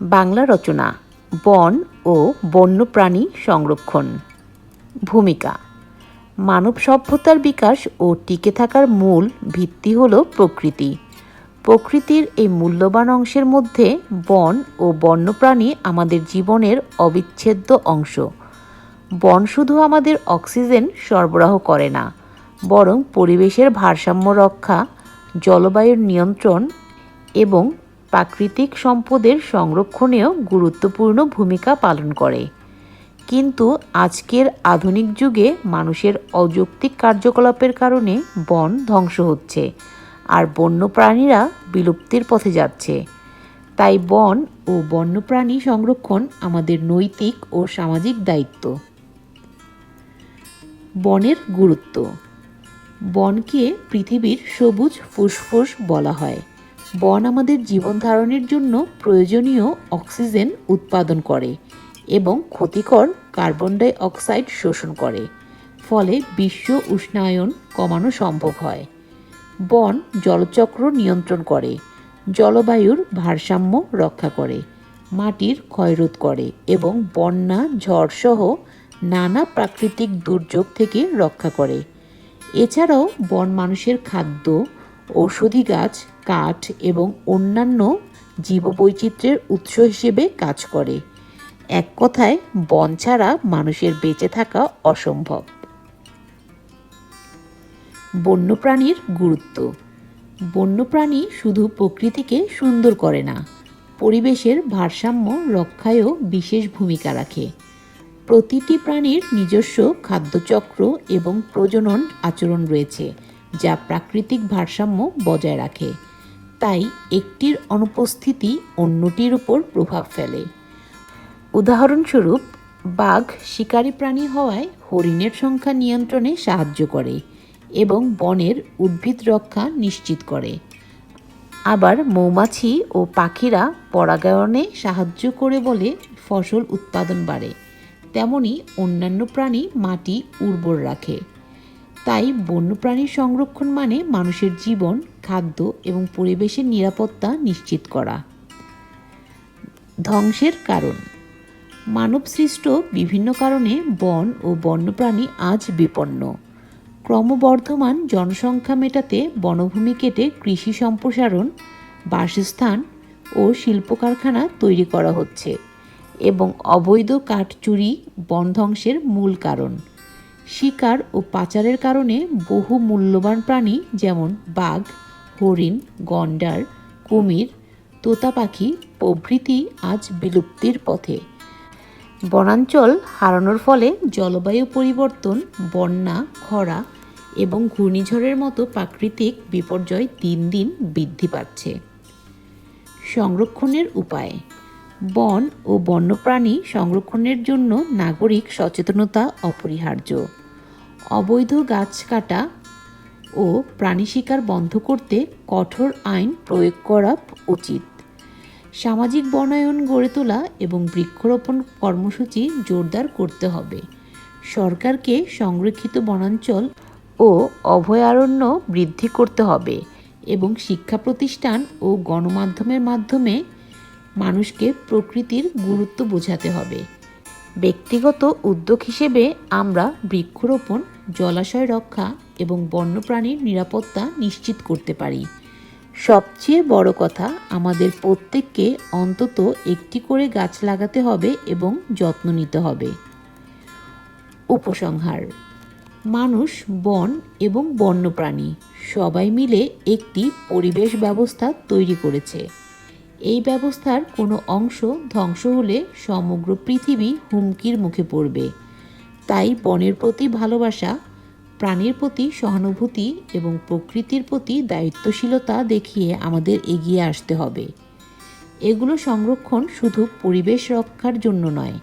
বাংলা রচনা, বন ও বন্যপ্রাণী সংরক্ষণ। ভূমিকা, মানব সভ্যতার বিকাশ ও টিকে থাকার মূল ভিত্তি হল প্রকৃতি। প্রকৃতির এই মূল্যবান অংশের মধ্যে বন ও বন্যপ্রাণী আমাদের জীবনের অবিচ্ছেদ্য অংশ। বন শুধু আমাদের অক্সিজেন সরবরাহ করে না, বরং পরিবেশের ভারসাম্য রক্ষা, জলবায়ুর নিয়ন্ত্রণ এবং প্রাকৃতিক সম্পদের সংরক্ষণেও গুরুত্বপূর্ণ ভূমিকা পালন করে। কিন্তু আজকের আধুনিক যুগে মানুষের অযৌক্তিক কার্যকলাপের কারণে বন ধ্বংস হচ্ছে আর বন্যপ্রাণীরা বিলুপ্তির পথে যাচ্ছে। তাই বন ও বন্যপ্রাণী সংরক্ষণ আমাদের নৈতিক ও সামাজিক দায়িত্ব। বনের গুরুত্ব। বনকে পৃথিবীর সবুজ ফুসফুস বলা হয়। বন আমাদের জীবন ধারণের জন্য প্রয়োজনীয় অক্সিজেন উৎপাদন করে এবং ক্ষতিকর কার্বন ডাই অক্সাইড শোষণ করে, ফলে বিশ্ব উষ্ণায়ন কমানো সম্ভব হয়। বন জলচক্র নিয়ন্ত্রণ করে, জলবায়ুর ভারসাম্য রক্ষা করে, মাটির ক্ষয়রোধ করে এবং বন্যা ঝড়সহ নানা প্রাকৃতিক দুর্যোগ থেকে রক্ষা করে। এছাড়াও বন মানুষের খাদ্য, ঔষধি গাছ কাঠ এবং অন্যান্য জীববৈচিত্র্যের উৎস হিসেবে কাজ করে। এক কথায়, বন ছাড়া মানুষের বেঁচে থাকা অসম্ভব। বন্যপ্রাণীর গুরুত্ব। বন্যপ্রাণী শুধু প্রকৃতিকে সুন্দর করে না, পরিবেশের ভারসাম্য রক্ষায়ও বিশেষ ভূমিকা রাখে। প্রতিটি প্রাণীর নিজস্ব খাদ্যচক্র এবং প্রজনন আচরণ রয়েছে, যা প্রাকৃতিক ভারসাম্য বজায় রাখে। তাই একটির অনুপস্থিতি অন্যটির উপর প্রভাব ফেলে। উদাহরণস্বরূপ, বাঘ শিকারী প্রাণী হওয়ায় হরিণের সংখ্যা নিয়ন্ত্রণে সাহায্য করে এবং বনের উদ্ভিদ রক্ষা নিশ্চিত করে। আবার মৌমাছি ও পাখিরা পরাগায়নে সাহায্য করে বলে ফসল উৎপাদন বাড়ে। তেমনি অন্যান্য প্রাণী মাটি উর্বর রাখে। তাই বন্যপ্রাণীর সংরক্ষণ মানে মানুষের জীবন খাদ্য এবং পরিবেশের নিরাপত্তা নিশ্চিত করা। ধ্বংসের কারণ। মানবসৃষ্ট বিভিন্ন কারণে বন ও বন্যপ্রাণী আজ বিপন্ন। ক্রমবর্ধমান জনসংখ্যা মেটাতে বনভূমি কেটে কৃষি সম্প্রসারণ, বাসস্থান ও শিল্প কারখানা তৈরি করা হচ্ছে এবং অবৈধ কাঠ চুরি বন ধ্বংসের মূল কারণ। শিকার ও পাচারের কারণে বহু মূল্যবান প্রাণী যেমন বাঘ হরিণ, গন্ডার, কুমির তোতা পাখি প্রভৃতি আজ বিলুপ্তির পথে। বনাঞ্চল হারানোর ফলে জলবায়ু পরিবর্তন, বন্যা, খরা এবং ঘূর্ণিঝড়ের মতো প্রাকৃতিক বিপর্যয় দিন দিন বৃদ্ধি পাচ্ছে। সংরক্ষণের উপায়। বন ও বন্যপ্রাণী সংরক্ষণের জন্য নাগরিক সচেতনতা অপরিহার্য। অবৈধ গাছ কাটা ও প্রাণী শিকার বন্ধ করতে কঠোর আইন প্রয়োগ করা উচিত। সামাজিক বনায়ন গড়ে তোলা এবং বৃক্ষরোপণ কর্মসূচি জোরদার করতে হবে। সরকারকে সংরক্ষিত বনাঞ্চল ও অভয়ারণ্য বৃদ্ধি করতে হবে এবং শিক্ষা প্রতিষ্ঠান ও গণমাধ্যমের মাধ্যমে মানুষকে প্রকৃতির গুরুত্ব বোঝাতে হবে। ব্যক্তিগত উদ্যোগ হিসেবে আমরা বৃক্ষরোপণ, জলাশয় রক্ষা এবং বন্যপ্রাণীর নিরাপত্তা নিশ্চিত করতে পারি। সবচেয়ে বড় কথা, আমাদের প্রত্যেককে অন্তত একটি করে গাছ লাগাতে হবে এবং যত্ন নিতে হবে। উপসংহার, মানুষ, বন এবং বন্যপ্রাণী সবাই মিলে একটি পরিবেশ ব্যবস্থা তৈরি করেছে। এই ব্যবস্থার কোনো অংশ ধ্বংস হলে সমগ্র পৃথিবী হুমকির মুখে পড়বে। তাই বনের প্রতি ভালোবাসা প্রাণীর প্রতি সহানুভূতি এবং প্রকৃতির প্রতি দায়িত্বশীলতা দেখিয়ে আমাদের এগিয়ে আসতে হবে। এগুলো সংরক্ষণ শুধু পরিবেশ রক্ষার জন্য নয়,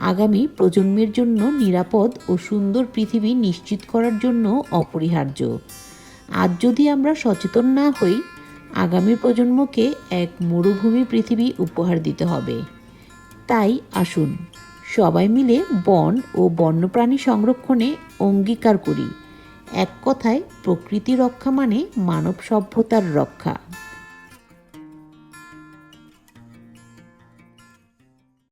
আগামী প্রজন্মের জন্য নিরাপদ ও সুন্দর পৃথিবী নিশ্চিত করার জন্য অপরিহার্য। আজ যদি আমরা সচেতন না হই, আগামী প্রজন্মকে এক মরুভূমি পৃথিবী উপহার দিতে হবে। তাই আসুন সবাই মিলে বন ও বন্যপ্রাণী সংরক্ষণে অঙ্গীকার করি। এক কথায়, প্রকৃতি রক্ষা মানে মানব সভ্যতার রক্ষা।